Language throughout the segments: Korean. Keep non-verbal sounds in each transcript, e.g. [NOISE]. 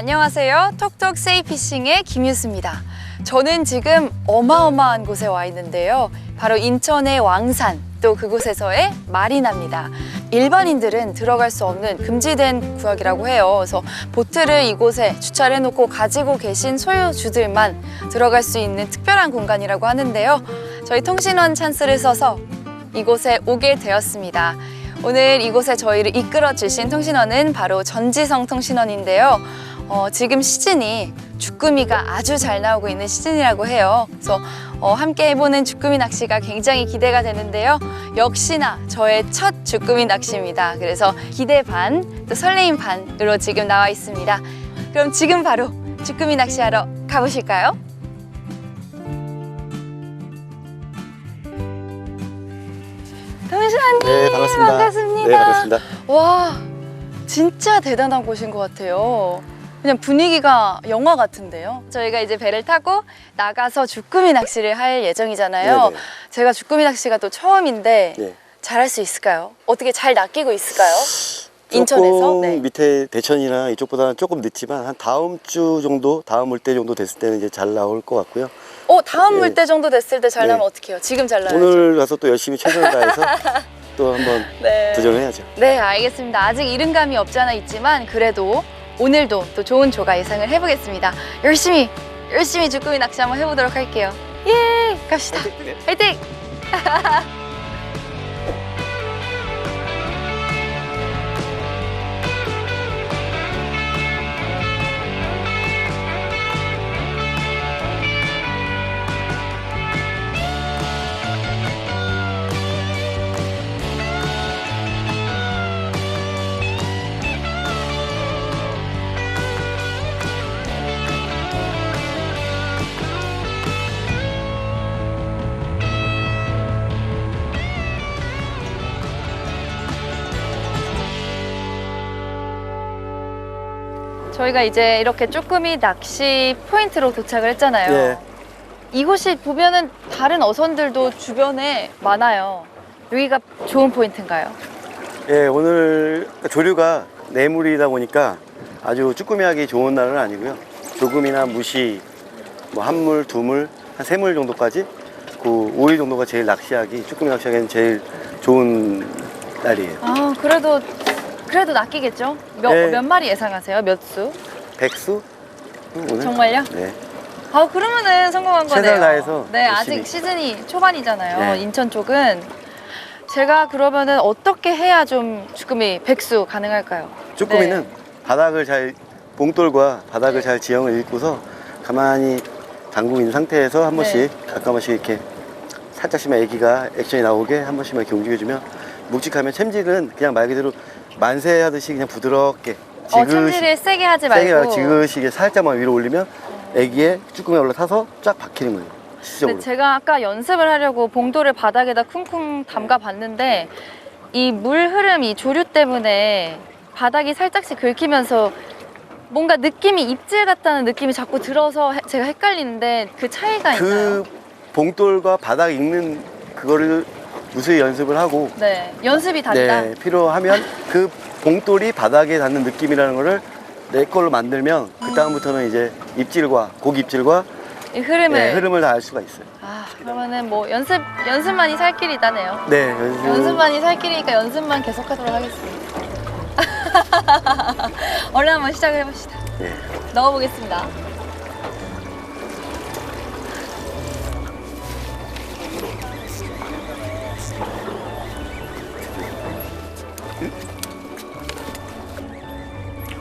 안녕하세요. 톡톡 세이피싱의 김유수입니다. 저는 지금 어마어마한 곳에 와 있는데요. 바로 인천의 왕산, 또 그곳에서의 마리나입니다. 일반인들은 들어갈 수 없는 금지된 구역이라고 해요. 그래서 보트를 이곳에 주차를 해놓고 가지고 계신 소유주들만 들어갈 수 있는 특별한 공간이라고 하는데요. 저희 통신원 찬스를 써서 이곳에 오게 되었습니다. 오늘 이곳에 저희를 이끌어 주신 통신원은 바로 전지성 통신원인데요. 어, 지금 시즌이 주꾸미가 아주 잘 나오고 있는 시즌이라고 해요. 그래서 어, 함께 해보는 주꾸미 낚시가 굉장히 기대가 되는데요. 역시나 저의 첫 주꾸미 낚시입니다. 그래서 기대 반, 또 설레임 반으로 지금 나와 있습니다. 그럼 지금 바로 주꾸미 낚시하러 가보실까요? 통신원님 네, 반갑습니다. 반갑습니다. 네, 반갑습니다. 와, 진짜 대단한 곳인 것 같아요. 그냥 분위기가 영화 같은데요. 저희가 이제 배를 타고 나가서 주꾸미 낚시를 할 예정이잖아요. 네네. 제가 주꾸미 낚시가 또 처음인데 네. 잘할 수 있을까요? 어떻게 잘 낚이고 있을까요? 인천에서? 조금 네. 밑에 대천이나 이쪽보다는 조금 늦지만 한 다음 주 정도, 다음 물때 정도 됐을 때는 이제 잘 나올 것 같고요. 어, 다음 네. 물때 정도 됐을 때 잘 네. 나면 어떡해요? 지금 잘 나야죠. 오늘 가서 또 열심히 최선을 다해서 [LAUGHS] 또 한번 네. 도전해야죠. 네, 알겠습니다. 아직 이른감이 없지 않아 있지만 그래도 오늘도 또 좋은 조가 예상을 해보겠습니다. 열심히 열심히 주꾸미 낚시 한번 해보도록 할게요. 예, 갑시다. 화이팅! [LAUGHS] 저희가 이제 이렇게 쭈꾸미 낚시 포인트로 도착을 했잖아요. 네. 이곳이 보면은 다른 어선들도 주변에 많아요. 여기가 좋은 포인트인가요? 예, 오늘 조류가 내물이다 보니까 아주 쭈꾸미 하기 좋은 날은 아니고요. 조금이나 무시, 뭐 한물, 두물, 한 세물 정도까지 그 5일 정도가 제일 낚시하기, 쭈꾸미 낚시하기에는 제일 좋은 날이에요. 아, 그래도 그래도 낚이겠죠? 몇, 네. 몇 마리 예상하세요? 몇 수? 백수? 음, 오늘? 정말요? 네. 아 그러면은 성공한 거네요. 최선을 다해서 네 열심히. 아직 시즌이 초반이잖아요. 네. 인천 쪽은 제가 그러면은 어떻게 해야 좀 주꾸미 백수 가능할까요? 쭈꾸미는 네. 바닥을 잘 봉돌과 바닥을 잘 지형을 읽고서 가만히 있는 상태에서 한 번씩 네. 가끔 한 번씩 이렇게 살짝씩만 애기가 액션이 나오게 한 번씩만 이렇게 움직여주면 묵직하면 챔질은 그냥 말 그대로 만세 하듯이 그냥 부드럽게 어 챔질을 세게 하지 말고. 세게 말고 지그시게 살짝만 위로 올리면 애기의 쭈꾸미가 올라타서 쫙 박히는 거예요 시적으로 근데 제가 아까 연습을 하려고 봉돌을 바닥에다 쿵쿵 담가 봤는데 이 물 흐름, 이 조류 때문에 바닥이 살짝씩 긁히면서 뭔가 느낌이 입질 같다는 느낌이 자꾸 들어서 해- 제가 헷갈리는데 그 차이가 있나요? 그 봉돌과 바닥 읽는 그거를 무수히 연습을 하고 네 연습이 다르다. 네, 필요하면 그 봉돌이 바닥에 닿는 느낌이라는 거를 내 걸로 만들면 그 다음부터는 이제 입질과 고기 입질과 이 흐름을. 네, 흐름을 다 알 수가 있어요. 아 그러면은 뭐 연습 연습만이 살 길이다네요. 네, 연습. 연습만이 살 길이니까 연습만 계속하도록 하겠습니다. [LAUGHS] 얼른 한번 시작을 해봅시다. 네. 넣어보겠습니다.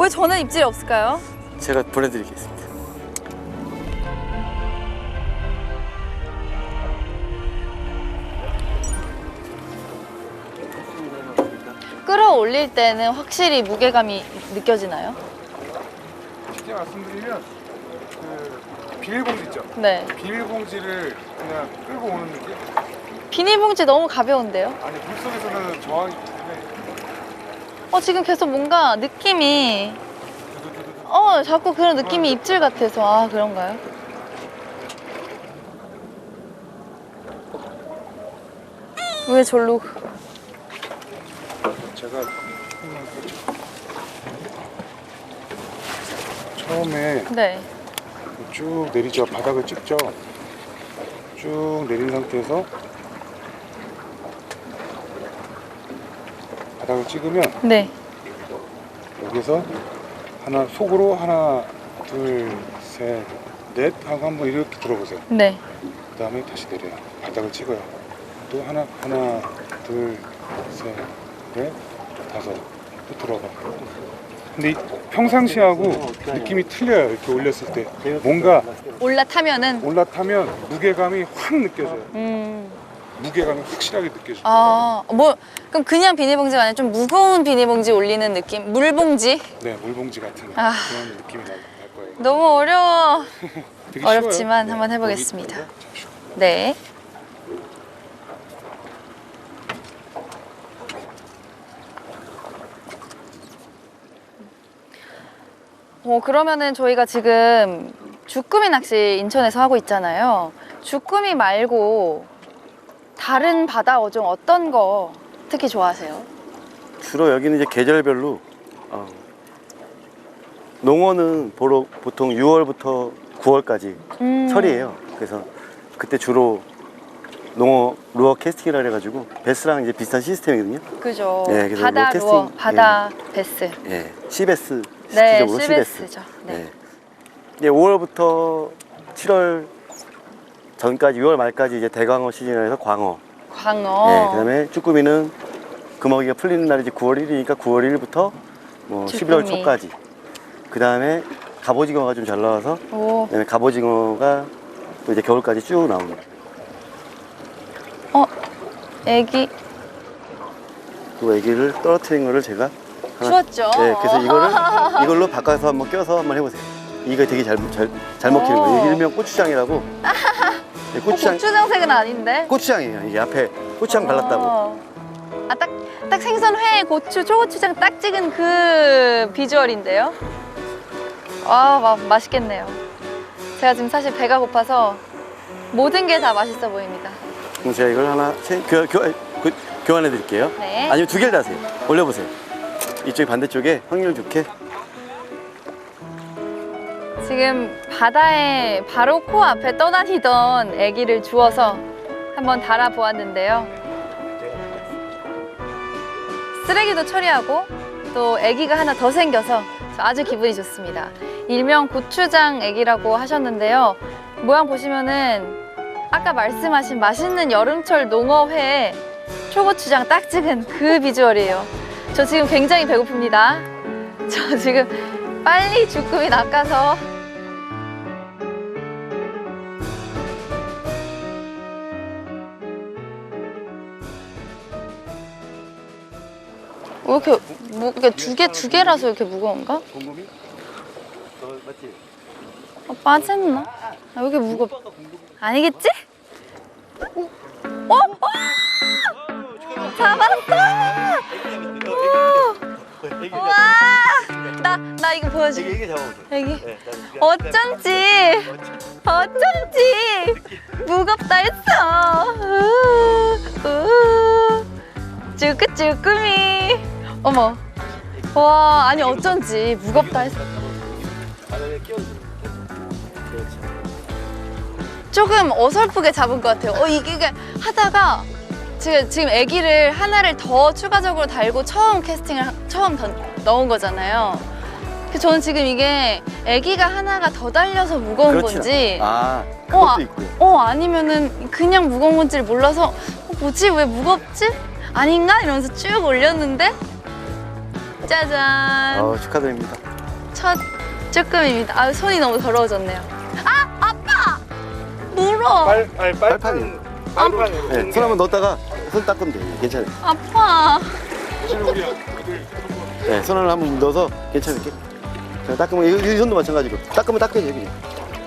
왜 저는 입질이 없을까요? 제가 보내드리겠습니다. 끌어올릴 때는 확실히 무게감이 느껴지나요? 쉽게 말씀드리면 그 비닐봉지 있죠? 네. 비닐봉지를 그냥 끌고 오는 느낌? 비닐봉지 너무 가벼운데요? 아니 물속에서는 저항이 어, 지금 계속 뭔가 느낌이 어, 자꾸 그런 느낌이 입질 같아서 아, 그런가요? 왜 절로 제가 처음에 네. 쭉 내리죠. 바닥을 찍죠. 쭉 내린 상태에서 바닥을 찍으면 네. 여기서 하나 속으로 하나 둘셋넷 하고 한번 이렇게 들어보세요. 네. 그 다음에 다시 내려요. 바닥을 찍어요. 또 하나 하나 둘셋넷 다섯 또 들어가. 근데 이 평상시하고 느낌이 틀려요. 이렇게 올렸을 때 뭔가 올라타면은 올라타면 무게감이 확 느껴져요. 음. 무게감이 확실하게 느껴져요. 아, 뭐 그럼 그냥 비닐봉지가 아니라 좀 무거운 비닐봉지 올리는 느낌? 물봉지? 네, 물봉지 같은 아. 그런 느낌이 날, 날 거예요. 너무 어려워. [LAUGHS] 되게 어렵지만 쉬워요. 한번 네, 해보겠습니다. 여기 있고요. 잠시만요. 네. 어, 그러면은 저희가 지금 주꾸미 낚시 인천에서 하고 있잖아요. 주꾸미 말고 다른 바다 어종 어떤 거 특히 좋아하세요? 주로 여기는 이제 계절별로 어, 농어는 보러 보통 6월부터 9월까지 음. 철이에요. 그래서 그때 주로 농어 루어 캐스팅이라 그래가지고 베스랑 이제 비슷한 시스템이거든요. 그죠. 네, 그래서 바다 뭐 캐스팅, 루어, 바다 베스. 예, 시베스 네, 시베스. 시베스죠. 네. 네. 이제 5월부터 7월 전까지 6월 말까지 이제 대광어 시즌이라서 광어. 광어. 네, 그다음에 쭈꾸미는 금어기가 풀리는 날이 이제 9월 1일이니까 9월 1일부터 뭐 11월 쭈꾸미. 초까지. 그다음에 갑오징어가 좀 잘 나와서 오. 그다음에 갑오징어가 또 이제 겨울까지 쭉 나옵니다. 어, 애기 그 애기를 떨어뜨린 거를 제가 하나 추웠죠? 네, 그래서 이거를 [LAUGHS] 이걸로 바꿔서 한번 껴서 한번 해보세요. 이거 되게 잘 잘 잘 먹히는 오. 거예요. 이게 일명 고추장이라고. [LAUGHS] 네, 고추장 고추장색은 아닌데. 고추장이에요. 이게 앞에 고추장 발랐다고. 어. 아, 딱, 딱 생선 회, 고추, 초고추장 딱 찍은 그 비주얼인데요. 아, 마, 맛있겠네요. 제가 지금 사실 배가 고파서 모든 게 다 맛있어 보입니다. 그럼 제가 이걸 하나 체, 교, 교, 그, 교환해 드릴게요. 네. 아니면 두 개를 다세요. 올려보세요. 이쪽 반대쪽에 확률 좋게. 지금 바다에 바로 코앞에 떠다니던 아기를 주워서 한번 달아보았는데요. 쓰레기도 처리하고 또 아기가 하나 더 생겨서 저 아주 기분이 좋습니다. 일명 고추장 아기라고 하셨는데요. 모양 보시면은 아까 말씀하신 맛있는 여름철 농어회에 초고추장 딱 찍은 그 비주얼이에요. 저 지금 굉장히 배고픕니다. 저 지금 빨리 주꾸미 낚아서 왜 이렇게 무, 이게 두개 두 개라서 이렇게 무거운가? 너 맞지? 어, 빠졌나? 아, 왜 이렇게 무겁? 아니겠지? 어? 어? 잡았어! 우와! 나, 나 이거 보여줄게. 이게 잡아보세요. 여기. 네, 어쩐지, 어쩐지 무겁다 했어. 우, 우. 쭈꾸 쭈꾸미. 어머. 와, 아니 어쩐지 무겁다. 그렇죠. 조금 어설프게 잡은 것 같아요. 어, 이게 이게 하다가 제가 지금 아기를 하나를 더 추가적으로 달고 처음 캐스팅을 하- 처음 던, 넣은 거잖아요. 저는 지금 이게 아기가 하나가 더 달려서 무거운 그렇지. 건지 아, 어, 그것도 아- 있고요. 어 아니면은 그냥 무거운 건지를 몰라서 어, 뭐지 왜 무겁지? 아닌가 이러면서 쭉 올렸는데 짜잔 어, 축하드립니다. 첫 쭈꾸미입니다. 아 손이 너무 더러워졌네요. 아 아빠 물어 빨, 아니, 빨판이에요. 빨판. 네, 손 한번 넣었다가 손 닦으면 돼요. 괜찮아요. 우리 아들 네, 손을 한번 넣어서 괜찮을게. 자, 닦으면 이, 이 손도 마찬가지로 닦으면 닦여져요 그냥.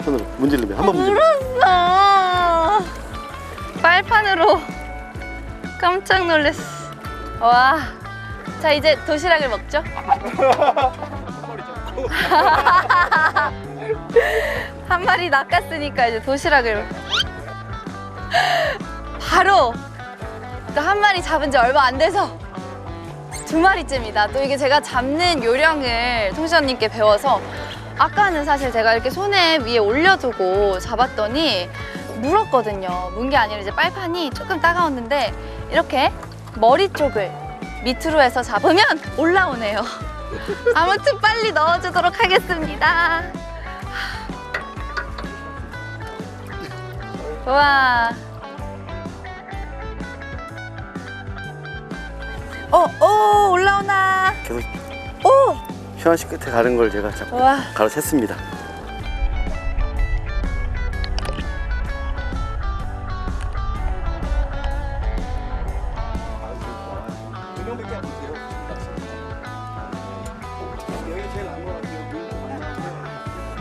손으로 문지르면 한번 문지르면. 물었어. 빨판으로 깜짝 놀랐어. 와. 자 이제 도시락을 먹죠. [LAUGHS] 한 마리 낚았으니까 이제 도시락을 바로 또 한 마리 잡은 지 얼마 안 돼서 두 마리째입니다. 또 이게 제가 잡는 요령을 통시 언님께 배워서 아까는 사실 제가 이렇게 손에 위에 올려두고 잡았더니 물었거든요. 문 게 아니라 이제 빨판이 조금 따가웠는데 이렇게 머리 쪽을 밑으로 해서 잡으면 올라오네요. [LAUGHS] 아무튼 빨리 넣어주도록 하겠습니다. 와. 어, 오, 올라오나. 계속 오, 씨 끝에 가는 걸 제가 자꾸 와. 가로챘습니다.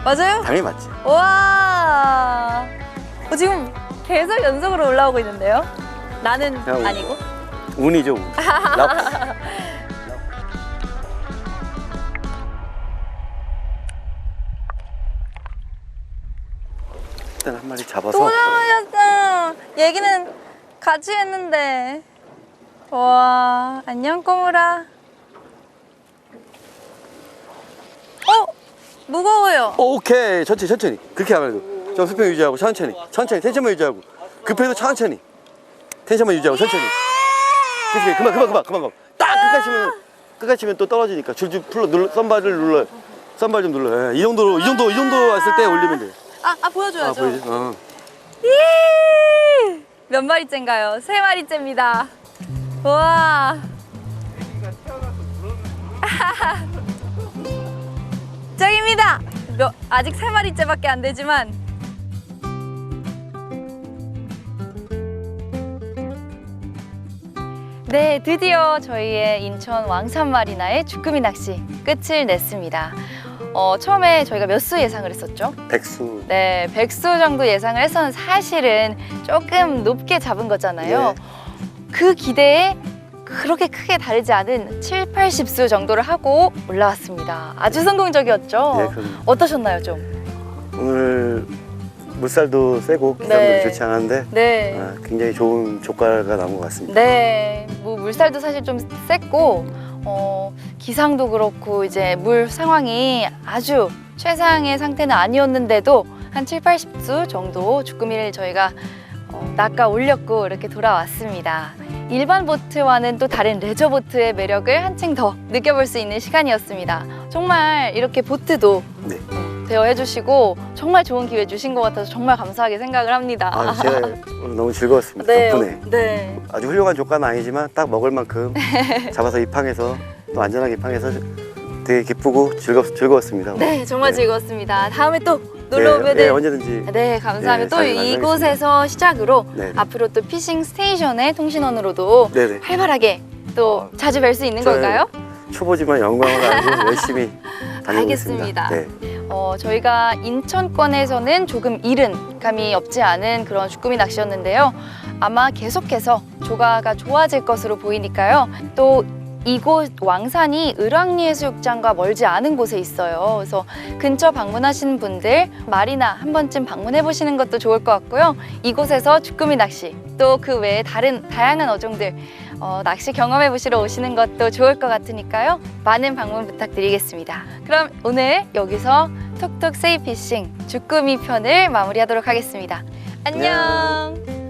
맞아요? 당연히 맞지. 와. 어, 지금 계속 연속으로 올라오고 있는데요? 나는 그냥 아니고. 운이죠, 운. [LAUGHS] 락. 일단 한 마리 잡아서 또 나오셨어. 얘기는 같이 했는데. 와, 안녕 꼬물아. 어, 무거워요. 오케이 천천히 천천히 그렇게 안 해도 좀 수평 유지하고 천천히 천천히 텐션만 유지하고 급해도 천천히 텐션만 유지하고 천천히 그렇지 그만 그만 그만 그만 그만 딱 끝까지 치면 끝까지 치면 또 떨어지니까 줄줄 풀러 눌러 썬발을 눌러 썬발 좀 눌러 예, 이 정도로 이 정도 이 정도 왔을 때 올리면 돼 아, 아 아, 보여줘야죠. 보이지? 어. 예! 몇 마리째인가요? 세 마리째입니다. 와. [LAUGHS] 짱입니다. 몇, 아직 세 마리째밖에 안 되지만 네, 드디어 저희의 인천 왕산마리나의 주꾸미 낚시 끝을 냈습니다. 어, 처음에 저희가 몇 수 예상을 했었죠? 백수 네, 백수 정도 예상을 했었는 사실은 조금 높게 잡은 거잖아요. 그 기대에 그렇게 크게 다르지 않은 7, 80수 정도를 하고 올라왔습니다. 아주 성공적이었죠? 예, 그럼 어떠셨나요, 좀? 오늘 물살도 세고 기상도 네. 좋지 않은데 네. 아, 굉장히 좋은 조과가 나온 것 같습니다. 네, 뭐 물살도 사실 좀 셌고 어, 기상도 그렇고 이제 물 상황이 아주 최상의 상태는 아니었는데도 한 7, 80수 정도 주꾸미를 저희가 어, 낚아 올렸고 이렇게 돌아왔습니다. 일반 보트와는 또 다른 레저 보트의 매력을 한층 더 느껴볼 수 있는 시간이었습니다. 정말 이렇게 보트도 네. 대여 해 주시고 정말 좋은 기회 주신 것 같아서 정말 감사하게 생각을 합니다. 아, 제가 오늘 너무 즐거웠습니다. 네, 덕분에. 네. 아주 훌륭한 조과는 아니지만 딱 먹을 만큼 [LAUGHS] 잡아서 입항해서 또 안전하게 입항해서 되게 기쁘고 즐겁, 즐거웠습니다. 네, 정말 네. 즐거웠습니다. 다음에 또 놀러 네, 오면은 네, 언제든지 네, 감사합니다. 네, 또 자주. 이곳에서 시작으로 네. 앞으로 또 피싱 스테이션의 통신원으로도 네 네 활발하게 또 자주 뵐 수 있는 저는 걸까요? 초보지만 영광을 알고 [LAUGHS] 열심히 다니겠습니다. 네. 어, 저희가 인천권에서는 조금 이른 감이 없지 않은 그런 주꾸미 낚시였는데요. 아마 계속해서 조가가 좋아질 것으로 보이니까요. 또 이곳 왕산이 을왕리해수욕장과 멀지 않은 곳에 있어요. 그래서 근처 방문하시는 분들 마리나 한 번쯤 방문해 보시는 것도 좋을 것 같고요. 이곳에서 주꾸미 낚시 또 그 외에 다른 다양한 어종들 어, 낚시 경험해 보시러 오시는 것도 좋을 것 같으니까요. 많은 방문 부탁드리겠습니다. 그럼 오늘 여기서 톡톡 세이피싱 주꾸미 편을 마무리하도록 하겠습니다. 안녕.